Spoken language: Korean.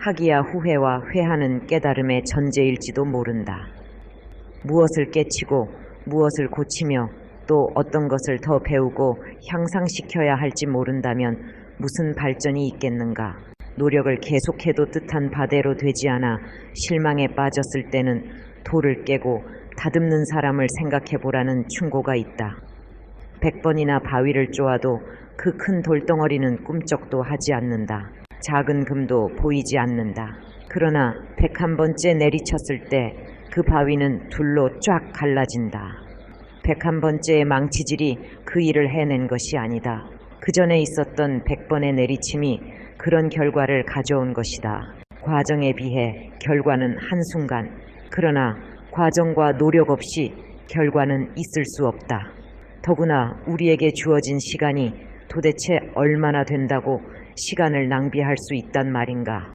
학이야 후회와 회하는 깨달음의 전제일지도 모른다. 무엇을 깨치고 무엇을 고치며 또 어떤 것을 더 배우고 향상시켜야 할지 모른다면 무슨 발전이 있겠는가? 노력을 계속해도 뜻한 바대로 되지 않아 실망에 빠졌을 때는 돌을 깨고 다듬는 사람을 생각해 보라는 충고가 있다. 백 번이나 바위를 쪼아도 그 큰 돌덩어리는 꿈쩍도 하지 않는다. 작은 금도 보이지 않는다. 그러나 백한 번째 내리쳤을 때 그 바위는 둘로 쫙 갈라진다. 백한 번째의 망치질이 그 일을 해낸 것이 아니다. 그 전에 있었던 백 번의 내리침이 그런 결과를 가져온 것이다. 과정에 비해 결과는 한순간. 그러나 과정과 노력 없이 결과는 있을 수 없다. 더구나 우리에게 주어진 시간이 도대체 얼마나 된다고 시간을 낭비할 수 있단 말인가.